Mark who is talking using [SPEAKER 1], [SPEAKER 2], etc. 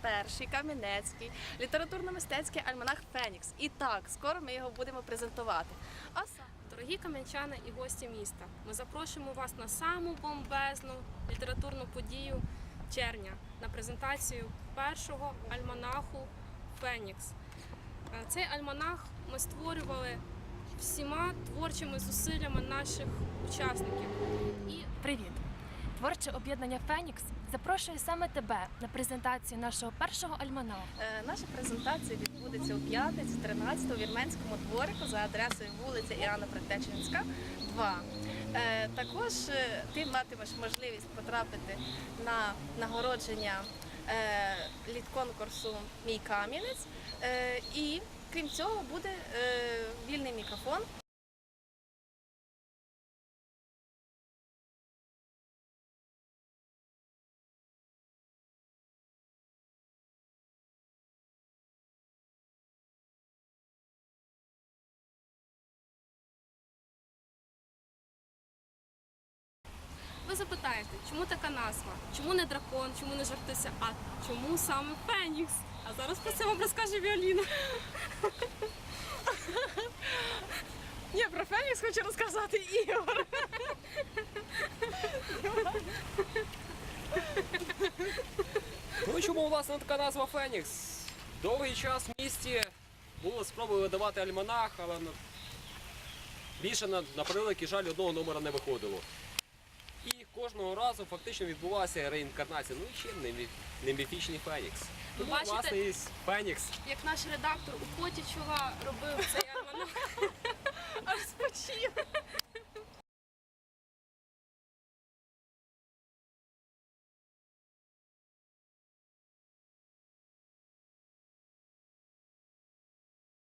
[SPEAKER 1] перший Кам'янецький літературно-мистецький альманах Фенікс. І так, скоро ми його будемо презентувати. А
[SPEAKER 2] Дорогі кам'янчани і гості міста, ми запрошуємо вас на саму бомбезну літературну подію червня на презентацію першого альманаху Фенікс. Е, Цей альманах ми створювали всіма творчими зусиллями наших учасників. І
[SPEAKER 3] Привіт! Творче об'єднання Фенікс запрошує саме тебе на презентацію нашого першого альманаху.
[SPEAKER 1] Е, Наша презентація відбудеться у п'ятницю 13 у вірменському дворику за адресою вулиця Іоанна Предтеченська, 2. Е, Також е, ти матимеш можливість потрапити на нагородження е, літконкурсу Мій Кам'янець. Е, І крім цього буде е, вільний мікрофон.
[SPEAKER 2] Запитаєте, чому така назва? Чому не дракон, чому не жартися, а чому саме Фенікс? А зараз про це вам розкаже Віоліна.
[SPEAKER 1] Ні, про Фенікс хочу розказати Ігор.
[SPEAKER 4] Ну чому власне така назва Фенікс? Довгий час в місті були спроби видавати альманах, але більше на, на превеликий жаль одного номера не виходило. Кожного разу фактично відбулася реінкарнація. Ну і ще не, мі- не міфічний Фенікс. Тому,
[SPEAKER 2] бачите?
[SPEAKER 4] власне, є Фенікс.
[SPEAKER 2] Як наш редактор у поті чула, робив цей альманах.